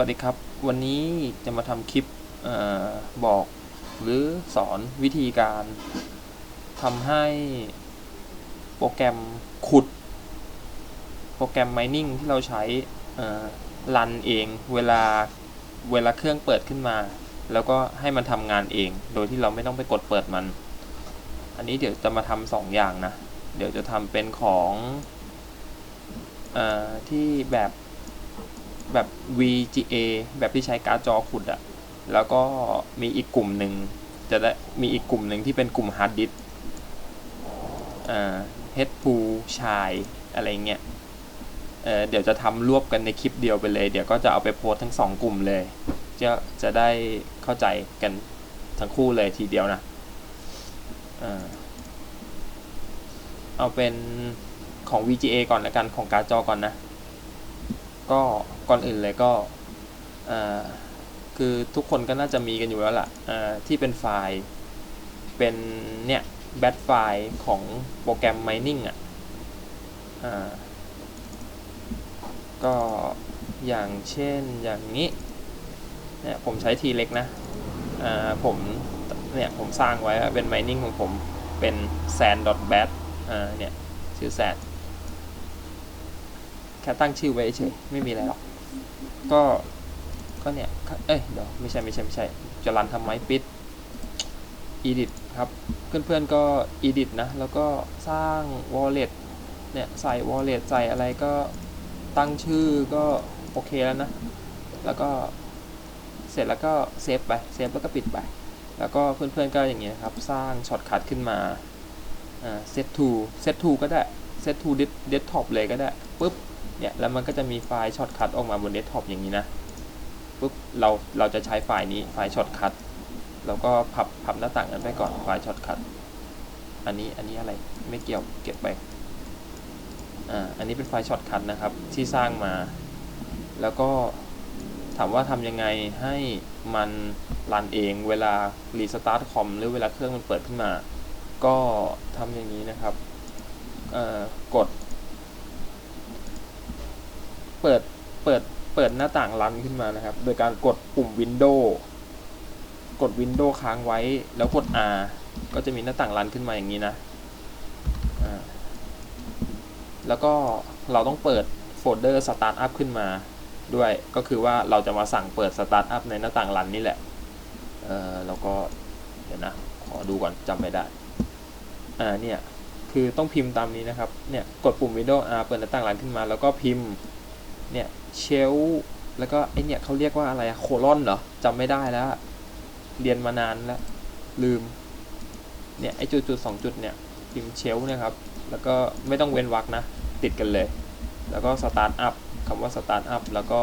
วัสดีครับ วันนี้จะมาทำคลิปออบอกหรือสอนวิธีการทำให้โปรแกรมขุด โปรแกรม mining ที่เราใช้รันเองเวลาเวลาเครื่องเปิดขึ้นมา แล้วก็ให้มันทำงานเอง โดยที่เราไม่ต้องไปกดเปิดมัน อันนี้เดี๋ยวจะมาทำสองอย่างนะ เดี๋ยวจะทำเป็นของอที่แบบ แบบ VGA แบบที่ใช้การ์ดจอขุดอะแล้วก็มีอีกกลุ่มหนึ่งจะได้มีอีกกลุ่มหนึ่งที่เป็นกลุ่มฮาร์ดดิสก์อ่า h พูชายอะไรเงี้ยเเดี๋ยวจะทำรวบกันในคลิปเดียวไปเลย เดี๋ยวก็จะเอาไปโพสทั้งสองกลุ่มเลย จะจะได้เข้าใจกันทั้งคู่เลยทีเดียวนะเอาเป็นของ VGA ก่อนล้วกันของการ์ดจอก่อนนะ ก็ ก่อนอื่นเลยก็คือทุกคนก็น่าจะมีกันอยู่แล้วล่ะที่เป็นไฟล์เป็นเนี่ยแบทไฟล์ของโปรแกรม mining อะก็อย่างเช่นอย่างนี้เนี่ยผมใช้ทีเล็กนะผมเนี่ยผมสร้างไว้เป็น mining ของผมเป็น sand.bat เนี่ยชื่อ sand แค่ตั้งชื่อไว้เฉยไม่มีอะไรหรอก ก็ก็เนี่ย เอ้ยเดี๋ยวไม่ใช่ไม่ใช่ไม่ใช่ จะรันทำไมปิด edit ครับ เพื่อนๆก็ edit นะ แล้วก็สร้าง wallet เนี่ย ใส่ wallet ใส่อะไรก็ตั้งชื่อก็โอเคแล้วนะ แล้วก็เสร็จแล้วก็เซฟไป เซฟแล้วก็ปิดไป แล้วก็เพื่อนๆก็อย่างเงี้ยครับ สร้างช็อตคัทขึ้นมา อ่า set to set to ก็ได้ set to desktop เลยก็ได้ปุ๊บเนี่ยแล้วมันก็จะมีไฟล์ช็อตคัทออกมาบนเดสก์ท็อปอย่างนี้นะปุ๊บเราเราจะใช้ไฟล์นี้ไฟล์ช็อตคัทแล้วก็พับพับหน้าต่างกันไปก่อนไฟล์ช็อตคัทอันนี้อันนี้อะไรไม่เกี่ยวเก็บไปอ่าอันนี้เป็นไฟล์ช็อตคัทนะครับที่สร้างมา แล้วก็ถามว่าทำยังไงให้มันรันเองเวลารีสตาร์ทคอมหรือเวลาเครื่องมันเปิดขึ้นมา ก็ทำอย่างนี้นะครับ กด เปิด เปิด เปิดหน้าต่างรันขึ้นมานะครับ โดยการกดปุ่ม Windows กด Windows ค้างไว้ แล้วกด R ก็จะมีหน้าต่างรันขึ้นมาอย่างนี้นะ แล้วก็เราต้องเปิดโฟลเดอร์ Startup ขึ้นมาด้วย ก็คือว่าเราจะมาสั่งเปิด Startup ในหน้าต่างรันนี่แหละ เออแล้วก็ เดี๋ยวนะ ขอดูก่อนจำไม่ได้ อ่า เนี่ย คือต้องพิมพ์ตามนี้นะครับ เนี่ยกดปุ่ม Windows R เปิดหน้าต่างรันขึ้นมา แล้วก็พิมพ์ เนี่ยเชลแล้วก็ไอเนี่ยเขาเรียกว่าอะไรอะโคลอนเหรอจำไม่ได้แล้ว เรียนมานานแล้ว ลืม เนี่ยไอจุดจุดสองจุดเนี่ย พิมพ์เชลนะครับ แล้วก็ไม่ต้องเว้นวรรคนะ ติดกันเลย แล้วก็สตาร์ทอัพคำว่าสตาร์ทอัพแล้วก็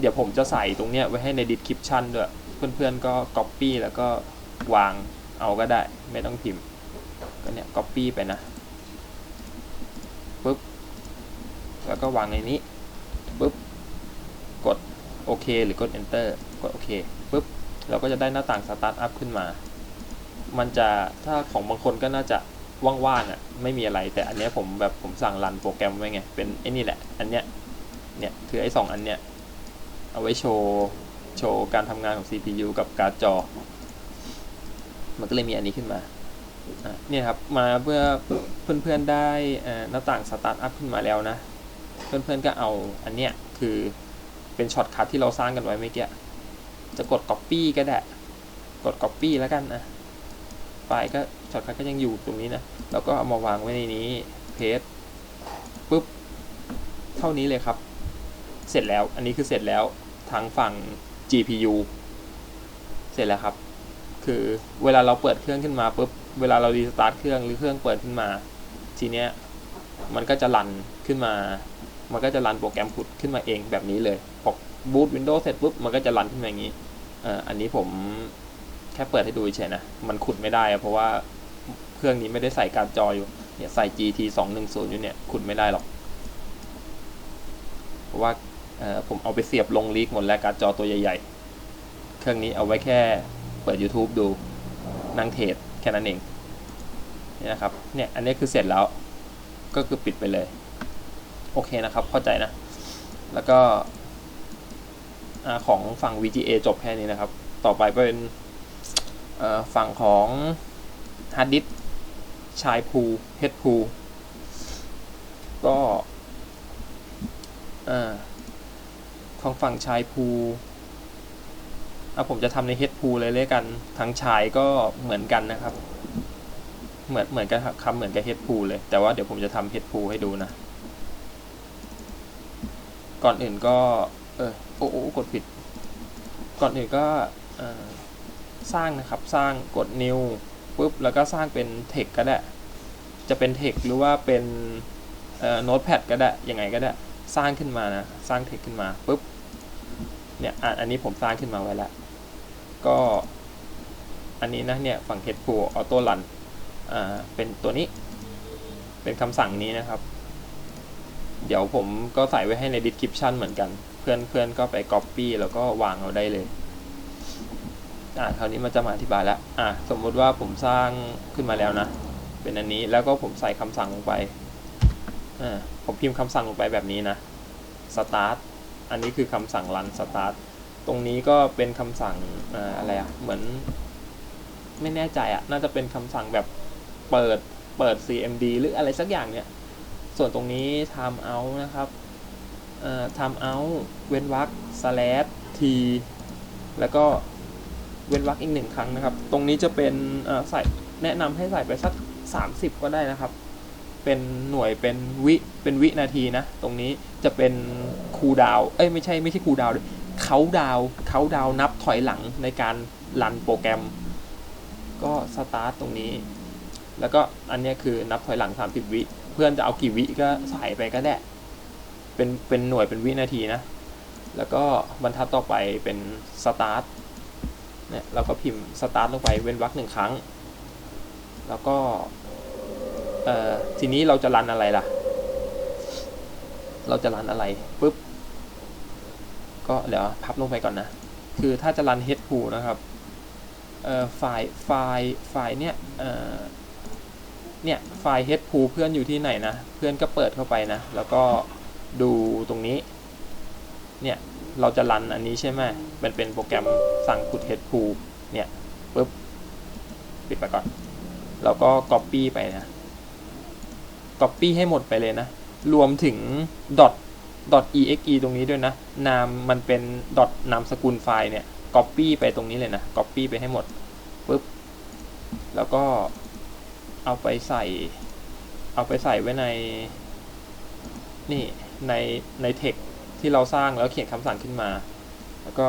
เดี๋ยวผมจะใส่ตรงเนี้ยไว้ให้ในดิสคริปชันด้วย เพื่อนๆก็ก๊อปปี้แล้วก็วางเอาก็ได้ ไม่ต้องพิมพ์ ก็เนี่ยก๊อปปี้ไปนะปุ๊บแล้วก็วางในนี้ปุ๊บกดโอเคหรือกด enter กดโอเคปุ๊บเราก็จะได้หน้าต่างสตาร์ทอัพขึ้นมา มันจะถ้าของบางคนก็น่าจะว่างๆอะไม่มีอะไรแต่อันนี้ผมแบบผมสั่งรันโปรแกรมไว้ไง เป็นไอ้นี่แหละ อันเนี้ยเนี่ยคือไอ้สองอันเนี้ยเอาไว้โชว์โชว์การทำงานของ CPU กับการ์ดจอ มันก็เลยมีอันนี้ขึ้นมา เนี่ยครับมาเพื่อเพื่อนๆได้หน้าต่างสตาร์ทอัพขึ้นมาแล้วนะ เพื่อนๆก็เอาอันเนี้ยคือเป็นช็อตคัทที่เราสร้างกันไว้เมื่อกี้จะกด Copy ก็ได้ กด Copy แล้วกันนะไฟล์ก็ช็อตคัทก็ยังอยู่ตรงนี้นะแล้วก็เอามาวางไว้ในนี้เพจปุ๊บเท่านี้เลยครับ เสร็จแล้วอันนี้คือเสร็จแล้วทางฝั่ง GPU เสร็จแล้วครับ คือเวลาเราเปิดเครื่องขึ้นมาปุ๊บเวลาเรารีสตาร์ทเครื่องหรือเครื่องเปิดขึ้นมา ทีเนี้ยมันก็จะรันขึ้นมา มันก็จะรันโปรแกรมขุดขึ้นมาเองแบบนี้เลยพอบูตวินโดว์เสร็จปุ๊บมันก็จะรันขึ้นมาอย่างนี้อันนี้ผมแค่เปิดให้ดูเฉยนะ มันขุดไม่ได้เพราะว่าเครื่องนี้ไม่ได้ใส่การ์ดจออยู่เนี่ยใส่ GT 2 1 0อยู่เนี่ยขุดไม่ได้หรอก เพราะว่าผมเอาไปเสียบลงลีกหมดแล้วการ์ดจอตัวใหญ่ ๆ เครื่องนี้เอาไว้แค่ เปิด YouTube ดูนั่งเทรดแค่นั้นเองนี่นะครับเนี่ยอันนี้คือเสร็จแล้วก็คือปิดไปเลย โอเคนะครับ เข้าใจนะ แล้วก็ของฝั่ง VGA จบแค่นี้นะครับ ต่อไปเป็นฝั่งของฮาร์ดดิสชายพูเฮดพูก็ของฝั่งชายพู อะผมจะทำในเฮดพูเลยเลยกัน ทั้งชายก็เหมือนกันนะครับ เหมือนเหมือนกันครับคำเหมือนกับเฮดพูเลย แต่ว่าเดี๋ยวผมจะทำเฮดพูให้ดูนะ ก่อนอื่นก็ เออโอ้โอกดผิด ก่อนอื่นก็สร้างนะครับ สร้างกด new ปุ๊บ แล้วก็สร้างเป็นเทคก็ได้ จะเป็นเทคหรือว่าเป็นโน้ตแพดก็ได้ ยังไงก็ได้ สร้างขึ้นมานะ สร้างเทคขึ้นมาปุ๊บเนี่ยอันนี้ผมสร้างขึ้นมาไว้แล้ว ก็อันนี้นะเนี่ยฝั่ง head pull auto run อ่าเป็นตัวนี้ เป็นคำสั่งนี้นะครับ เดี๋ยวผมก็ใส่ไว้ให้ใน description เหมือนกัน เพื่อนเพื่อนก็ไป copy แล้วก็วางเอาได้เลยอ่าคราวนี้มันจะมาอธิบายแล้วอ่าสมมุติว่าผมสร้างขึ้นมาแล้วนะ เป็นอันนี้แล้วก็ผมใส่คำสั่งลงไปอ่าผมพิมพ์คำสั่งลงไปแบบนี้นะ start อันนี้คือคำสั่ง run start ตรงนี้ก็เป็นคำสั่ง อ่าอะไรอะเหมือน ไม่แน่ใจอะน่าจะเป็นคำสั่งแบบเปิดเปิด cmd หรืออะไรสักอย่างเนี่ย ส่วนตรงนี้ time out นะครับเอ่อ time out เว้นวรรค slash t แล้วก็เว้นวรรคอีกหนึ่งครั้งนะครับ ตรงนี้จะเป็นเอ่อใส่แนะนำให้ใส่ไปสัก 30 ก็ได้นะครับ เป็นหน่วยเป็นวิ เป็นวินาทีนะ ตรงนี้จะเป็นคูลดาวน์เอ้ยไม่ใช่ไม่ใช่คูลดาวน์ เขาดาวเขาดาวนับถอยหลังในการรันโปรแกรม ก็สตาร์ทตรงนี้ แล้วก็อันนี้คือนับถอยหลัง 30 วิ เพื่อนจะเอากี่วิก็ใส่ไปก็ได้ เป็นเป็นหน่วยเป็นวินาทีนะ แล้วก็บรรทัดต่อไปเป็นสตาร์ทเนี่ยเราก็พิมพ์สตาร์ทลงไปเว้นวรรคหนึ่งครั้ง แล้วก็เอ่อทีนี้เราจะรันอะไรล่ะ เราจะรันอะไรปุ๊บ ก็เดี๋ยวพับลงไปก่อนนะ คือถ้าจะรัน head pool นะครับเออไฟล์ไฟล์ไฟล์เนี่ยเออเนี่ยไฟล์ head pool เพื่อนอยู่ที่ไหนนะ เพื่อนก็เปิดเข้าไปนะ แล้วก็ดูตรงนี้ เนี่ยเราจะรันอันนี้ใช่ไหมมันเป็นโปรแกรมสั่งขุด head pool เนี่ยปุ๊บปิดไปก่อน แล้วก็ copy ไปนะ copy ให้หมดไปเลยนะ รวมถึง dot exe ตรงนี้ด้วยนะ นามมันเป็น dot นามสกุลไฟล์เนี่ย copy ไปตรงนี้เลยนะ copy ไปให้หมดปุ๊บ แล้วก็เอาไปใส่ เอาไปใส่ไว้ใน นี่ในใน text ที่เราสร้างแล้วเขียนคำสั่งขึ้นมา แล้วก็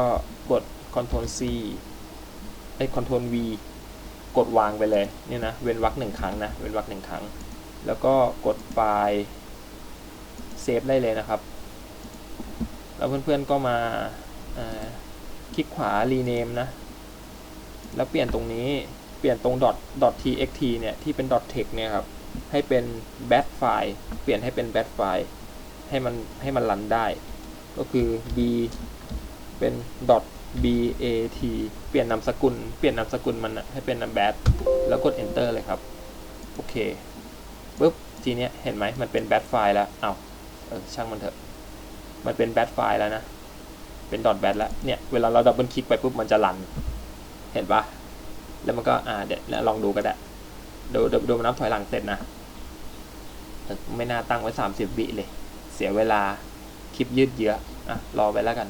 กด Ctrl C ไอ้ Ctrl V กดวางไปเลยเนี่ยนะ เว้นวรรคหนึ่งครั้งนะ เว้นวรรคหนึ่งครั้ง แล้วก็กดไฟล์เซฟได้เลยนะครับ แล้วเพื่อนๆก็มาคลิกขวา rename นะ แล้วเปลี่ยนตรงนี้ เปลี่ยนตรง .txt เนี่ย ที่เป็น .text เนี่ยครับ ให้เป็น bat file เปลี่ยนให้เป็น bat file ให้มันให้มันรันได้ ก็คือ b เป็น bat เปลี่ยนนามสกุล เปลี่ยนนามสกุลมันนะให้เป็น bat แล้วกด enter เลยครับ โอเคปุ๊บ ทีเนี้ยเห็นไหมมันเป็น bat file แล้ว เอาเออช่างมันเถอะ มันเป็น bat file แล้วนะ เป็น dot bat แล้ว เนี่ย เวลาเราดับเบิลคลิกไปปุ๊บมันจะรัน เห็นปะแล้วมันก็ อ่า เดี๋ยวลองดูก็ได้ ดูดูดูมันนับถอยหลังเสร็จนะ ไม่น่าตั้งไว้ 30วิเลย เสียเวลา คลิปยืดเยื้อ อะ รอไปแล้วกัน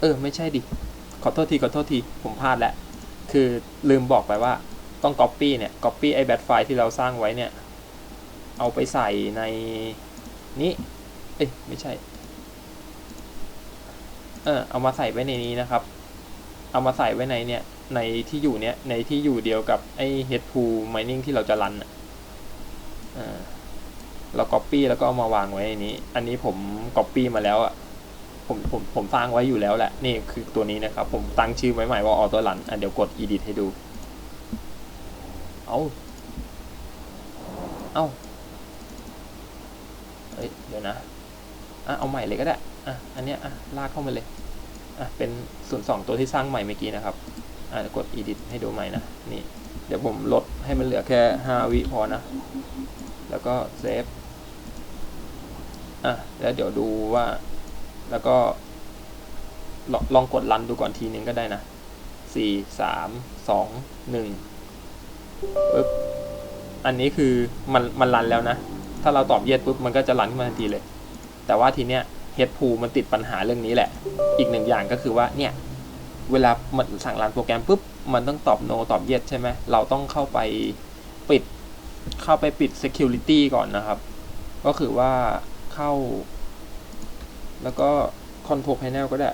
เออ ไม่ใช่ดิ ขอโทษที ขอโทษที ผมพลาดแล้ว คือลืมบอกไปว่าต้อง Copy เนี่ย Copy ไอ้แบตไฟล์ที่เราสร้างไว้เนี่ย เอาไปใส่ในนี้ เอ้ยไม่ใช่ เออเอามาใส่ไว้ในนี้นะครับ เอามาใส่ไว้ในเนี่ย ในที่อยู่เนี่ย ในที่อยู่เดียวกับไอ้ head pool mining ที่เราจะรันอะเรา copy แล้วก็เอามาวางไว้ในนี้ อันนี้ผม copy มาแล้วอะ ผมผมผมสร้างไว้อยู่แล้วแหละ นี่คือตัวนี้นะครับ ผมตั้งชื่อไว้ใหม่ว่า auto run อะเดี๋ยวกด edit ให้ดู เอาเอาเอ้ยเดี๋ยวนะอะเอาใหม่เลยก็ได้อะอันเนี้ยอะลากเข้ามาเลยอะเป็นส่วนสองตัวที่สร้างใหม่เมื่อกี้นะครับอะกด edit ให้ดูใหม่นะนี่เดี๋ยวผมลดให้มันเหลือแค่5วิพอนะ แล้วก็เซฟอะแล้วเดี๋ยวดูว่า แล้วก็ลองลองกดรันดูก่อนทีนึงก็ได้นะสี่สามสองหนึ่งปึ๊บอันนี้คือมันมันรันแล้วนะ ถ้าเราตอบเย็ดปุ๊บมันก็จะรันขึ้นมาทันทีเลย แต่ว่าทีเนี้ยเฮดพูมันติดปัญหาเรื่องนี้แหละ อีกหนึ่งอย่างก็คือว่าเนี่ยเวลามันสั่งรันโปรแกรมปุ๊บมันต้องตอบ no ตอบ yes ใช่ไหมเราต้องเข้าไปปิดเข้าไปปิด security ก่อนนะครับ ก็คือว่าเข้า แล้วก็ control panel ก็ได้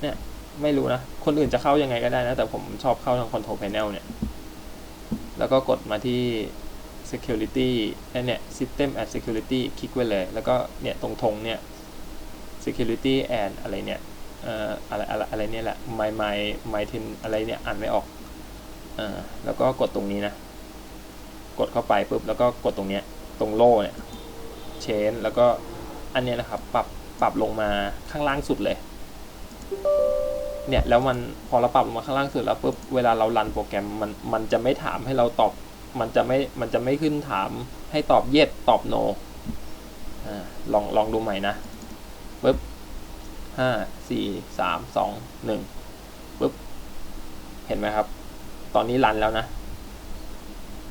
เนี่ยไม่รู้นะ คนอื่นจะเข้ายังไงก็ได้นะ แต่ผมชอบเข้าทาง control panel เนี่ย แล้วก็กดมาที่ security ไอ้เนี่ย system and security คลิกไว้เลย แล้วก็เนี่ยตรงธงเนี่ย security and อะไรเนี่ยเอ่ออะไรอะไรอะไรเนี่ยแหละ my my my ten อะไรเนี่ยอ่านไม่ออกอ่อแล้วก็กดตรงนี้นะ กดเข้าไปปุ๊บแล้วก็กดตรงเนี้ยตรงโล่เนี่ย แล้วก็อันเนี้ยนะครับปรับปรับลงมาข้างล่างสุดเลย เนี่ยแล้วมันพอเราปรับลงมาข้างล่างสุดแล้วปุ๊บเวลาเรารันโปรแกรมมันมันจะไม่ถามให้เราตอบมันจะไม่มันจะไม่ขึ้นถามให้ตอบ yes ตอบ no อ่าลองลองดูใหม่นะปุ๊บห้าสี่สามสองหนึ่งปุ๊บเห็นไหมครับ ตอนนี้รันแล้วนะ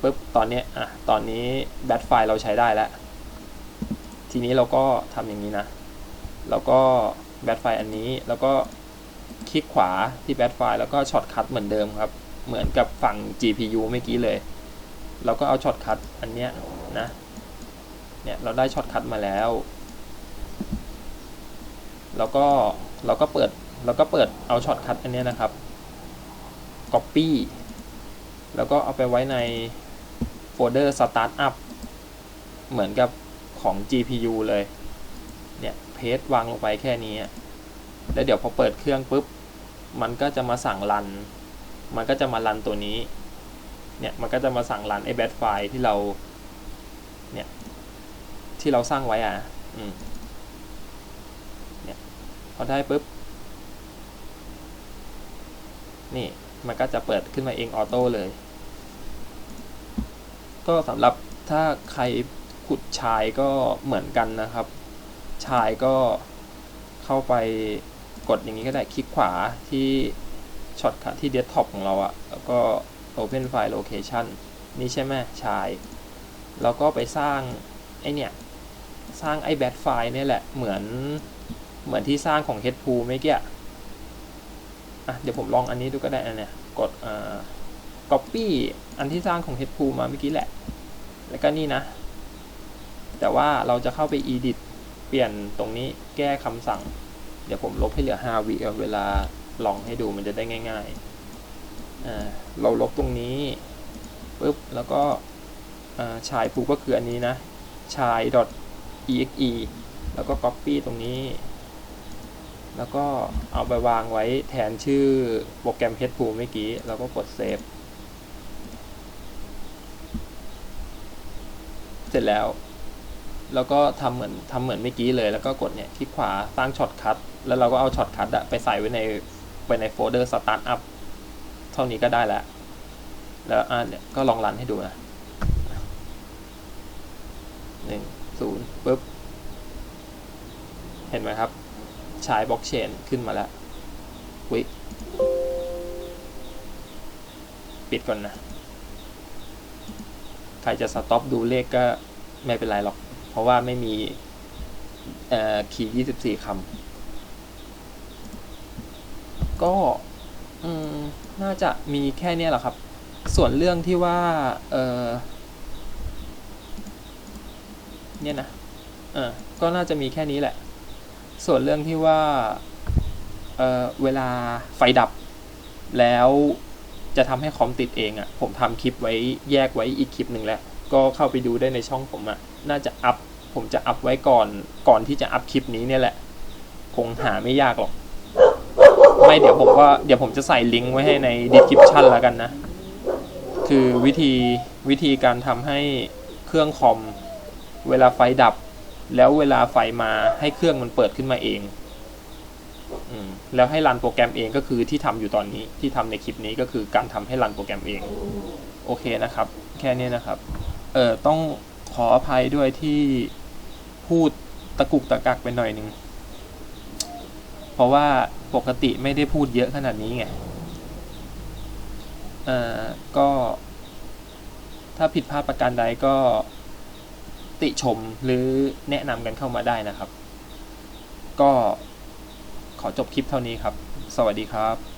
ปุ๊บตอนนี้อะตอนนี้แบตไฟเราใช้ได้แล้ว ทีนี้เราก็ทำอย่างนี้นะเราก็แบตไฟล์อันนี้ แล้วก็คลิกขวาที่แบตไฟล์แล้วก็ช็อตคัทเหมือนเดิมครับ เหมือนกับฝั่ง GPU เมื่อกี้เลย เราก็เอาช็อตคัทอันเนี้ยนะ เนี่ยเราได้ช็อตคัทมาแล้ว แล้วก็เราก็เปิดเราก็เปิดเอาช็อตคัทอันเนี้ยนะครับ Copy แล้วก็เอาไปไว้ในโฟลเดอร์ Startup เหมือนกับ ของ GPU เลย เนี่ยเพจวางลงไปแค่นี้ แล้วเดี๋ยวพอเปิดเครื่องปุ๊บ มันก็จะมาสั่งรัน มันก็จะมารันตัวนี้ เนี่ยมันก็จะมาสั่งรันไอ้แบตไฟล์ที่เรา เนี่ย ที่เราสร้างไว้อะ อืม เนี่ยพอได้ปุ๊บ นี่มันก็จะเปิดขึ้นมาเองออโต้เลย ก็สำหรับถ้าใคร ขุดชายก็เหมือนกันนะครับ ชายก็เข้าไปกดอย่างนี้ก็ได้คลิกขวาที่ช็อตคัทที่เดสก์ท็อปของเราอะแล้วก็ Open File Location นี่ใช่ไหมชาย แล้วก็ไปสร้างไอเนี่ยสร้างไอแบตไฟล์นี่แหละเหมือนเหมือนที่สร้างของ h e a d p o o เมื่อกี้อะเดี๋ยวผมลองอันนี้ดูก็ได้นะเนี่ยกดอ่า copy อันที่สร้างของ h e a d p o o มาเมื่อกี้แหละ แล้วก็นี่นะ แต่ว่าเราจะเข้าไป edit เปลี่ยนตรงนี้แก้คำสั่ง เดี๋ยวผมลบให้เหลือ 5 วิเวลาลองให้ดูมันจะได้ง่ายๆเราลบตรงนี้ปุ๊บแล้วก็ชายปูก็คืออันนี้นะชาย .exe แล้วก็ copy ตรงนี้ แล้วก็เอาไปวางไว้แทนชื่อโปรแกรม h e a d p o o เมื่อกี้ แล้วก็กด save เสร็จแล้ว แล้วก็ทำเหมือนทำเหมือนเมื่อกี้เลย แล้วก็กดเนี่ยคลิกขวาตั้างช็อตคัทแล้วเราก็เอาช็อตคัทอะไปใส่ไว้ในไปในโฟลเดอร์ startup เท่านี้ก็ได้แล้ว แล้วอะเนี่ยก็ลองรันให้ดูนะหนึ่งศูนย์ปุ๊บ เห็นไหมครับใช้บล็อกเชนขึ้นมาแล้ววิปิดก่อนนะ ใครจะสต็อปดูเลขก็ไม่เป็นไรหรอก เพราะว่าไม่มีคีย์24คำก็น่าจะมีแค่นี้แหละครับ ส่วนเรื่องที่ว่าเเนี่ยนะเออก็น่าจะมีแค่นี้แหละ ส่วนเรื่องที่ว่าเออเวลาไฟดับ แล้วจะทำให้คอมติดเองอะ่ะ ผมทำคลิปไว้แยกไว้อีกคลิปหนึ่งแล้ว ก็เข้าไปดูได้ในช่องผมอะน่าจะอัพผมจะอัพไว้ก่อนก่อนที่จะอัพคลิปนี้เนี่ยแหละ คงหาไม่ยากหรอก ไม่เดี๋ยวผมก็เดี๋ยวผมจะใส่ลิงก์ไว้ให้ใน description แล้วกันนะ คือวิธีวิธีการทำให้เครื่องคอม เวลาไฟดับ แล้วเวลาไฟมาให้เครื่องมันเปิดขึ้นมาเองอแล้วให้รันโปรแกรมเองก็คือที่ทำอยู่ตอนนี้ที่ทำในคลิปนี้ก็คือการทำให้รันโปรแกรมเอง โอเคนะครับ แค่นี้นะครับ เออต้องขออภัยด้วยที่พูดตะกุกตะกักไปหน่อยหนึงเพราะว่าปกติไม่ได้พูดเยอะขนาดนี้ไงเอ่อก็ ถ้าผิดพลาดประการใดก็ ติชมหรือแนะนำกันเข้ามาได้นะครับ ก็ขอจบคลิปเท่านี้ครับ สวัสดีครับ